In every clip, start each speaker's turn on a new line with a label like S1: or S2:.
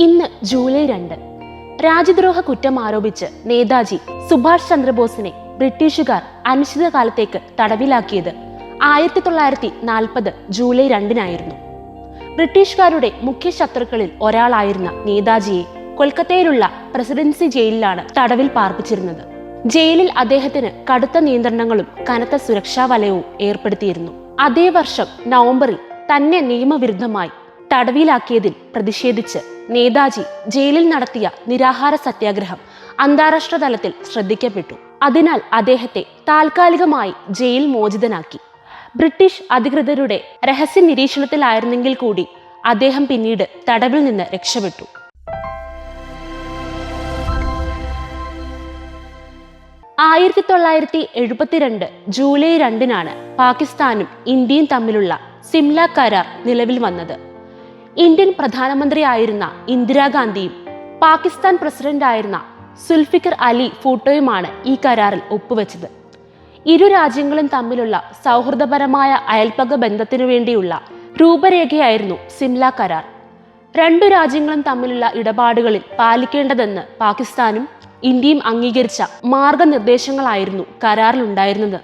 S1: ഇന്ന് ജൂലൈ രണ്ട്. രാജ്യദ്രോഹ കുറ്റം ആരോപിച്ച് നേതാജി സുഭാഷ് ചന്ദ്രബോസിനെ ബ്രിട്ടീഷുകാർ അനിശ്ചിതകാലത്തേക്ക് തടവിലാക്കിയത് ആയിരത്തി തൊള്ളായിരത്തി നാൽപ്പത് ജൂലൈ രണ്ടിനായിരുന്നു. ബ്രിട്ടീഷുകാരുടെ മുഖ്യ ശത്രുക്കളിൽ ഒരാളായിരുന്ന നേതാജിയെ കൊൽക്കത്തയിലുള്ള പ്രസിഡൻസി ജയിലിലാണ് തടവിൽ പാർപ്പിച്ചിരുന്നത്. ജയിലിൽ അദ്ദേഹത്തിന് കടുത്ത നിയന്ത്രണങ്ങളും കനത്ത സുരക്ഷാ വലയവും ഏർപ്പെടുത്തിയിരുന്നു. അതേ വർഷം നവംബറിൽ തന്നെ നിയമവിരുദ്ധമായി തടവിലാക്കിയതിൽ പ്രതിഷേധിച്ച് നേതാജി ജയിലിൽ നടത്തിയ നിരാഹാര സത്യാഗ്രഹം അന്താരാഷ്ട്ര തലത്തിൽ ശ്രദ്ധിക്കപ്പെട്ടു. അതിനാൽ അദ്ദേഹത്തെ താൽക്കാലികമായി ജയിൽ മോചിതനാക്കി. ബ്രിട്ടീഷ് അധികൃതരുടെ രഹസ്യ നിരീക്ഷണത്തിലായിരുന്നെങ്കിൽ കൂടി അദ്ദേഹം പിന്നീട് തടവിൽ നിന്ന് രക്ഷപ്പെട്ടു. ആയിരത്തി തൊള്ളായിരത്തി എഴുപത്തിരണ്ട് ജൂലൈ രണ്ടിനാണ് പാകിസ്ഥാനും ഇന്ത്യയും തമ്മിലുള്ള സിംല കരാർ നിലവിൽ വന്നത്. ഇന്ത്യൻ പ്രധാനമന്ത്രിയായിരുന്ന ഇന്ദിരാഗാന്ധിയും പാകിസ്ഥാൻ പ്രസിഡന്റായിരുന്ന സുൽഫിക്കർ അലി ഫൂട്ടോയുമാണ് ഈ കരാറിൽ ഒപ്പുവെച്ചത്. ഇരു രാജ്യങ്ങളും തമ്മിലുള്ള സൗഹൃദപരമായ അയൽപക ബന്ധത്തിനു വേണ്ടിയുള്ള രൂപരേഖയായിരുന്നു സിംല കരാർ. രണ്ടു രാജ്യങ്ങളും തമ്മിലുള്ള ഇടപാടുകളിൽ പാലിക്കേണ്ടതെന്ന് പാകിസ്ഥാനും ഇന്ത്യയും അംഗീകരിച്ച മാർഗനിർദ്ദേശങ്ങളായിരുന്നു കരാറിലുണ്ടായിരുന്നത്.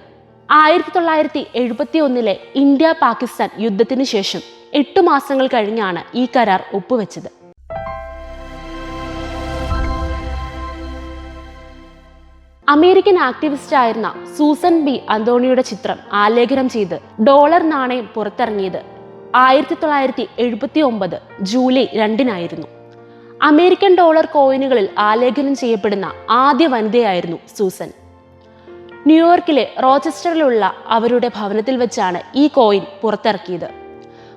S1: ആയിരത്തി തൊള്ളായിരത്തി എഴുപത്തി ഒന്നിലെ ഇന്ത്യ പാകിസ്ഥാൻ യുദ്ധത്തിന് ശേഷം എട്ടു മാസങ്ങൾ കഴിഞ്ഞാണ് ഈ കരാർ ഒപ്പുവെച്ചത്. അമേരിക്കൻ ആക്ടിവിസ്റ്റ് ആയിരുന്ന സൂസൻ ബി അന്തോണിയുടെ ചിത്രം ആലേഖനം ചെയ്ത് ഡോളർ നാണയം പുറത്തിറങ്ങിയത് ആയിരത്തി തൊള്ളായിരത്തി എഴുപത്തി ഒമ്പത് ജൂലൈ രണ്ടിനായിരുന്നു. അമേരിക്കൻ ഡോളർ കോയിനുകളിൽ ആലേഖനം ചെയ്യപ്പെടുന്ന ആദ്യ വനിതയായിരുന്നു സൂസൻ. ന്യൂയോർക്കിലെ റോച്ചസ്റ്ററിലുള്ള അവരുടെ ഭവനത്തിൽ വെച്ചാണ് ഈ കോയിൻ പുറത്തിറക്കിയത്.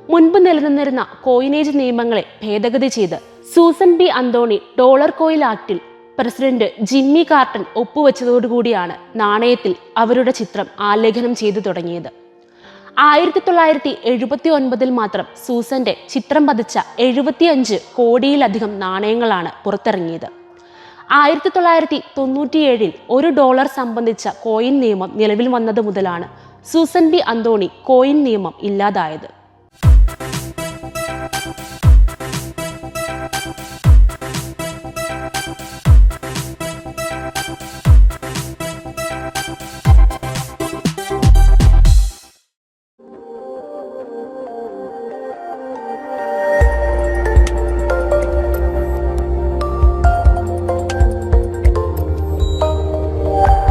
S1: മുൻപ് നിലനിന്നിരുന്ന കോയിനേജ് നിയമങ്ങളെ ഭേദഗതി ചെയ്ത് Susan B Anthony dollar coin ആക്ടിൽ president Jimmy Carter ഒപ്പുവെച്ചതോടുകൂടിയാണ് നാണയത്തിൽ അവരുടെ ചിത്രം ആലേഖനം ചെയ്തു തുടങ്ങിയത്. ആയിരത്തി തൊള്ളായിരത്തി എഴുപത്തി ഒൻപതിൽ മാത്രം സൂസന്റെ ചിത്രം പതിച്ച എഴുപത്തിയഞ്ച് കോടിയിലധികം നാണയങ്ങളാണ് പുറത്തിറങ്ങിയത്. ആയിരത്തി തൊള്ളായിരത്തി തൊണ്ണൂറ്റിയേഴിൽ ഒരു ഡോളർ സംബന്ധിച്ച കോയിൻ നിയമം നിലവിൽ വന്നത് മുതലാണ് സൂസൻ ബി അന്തോണി കോയിൻ നിയമം ഇല്ലാതായത്.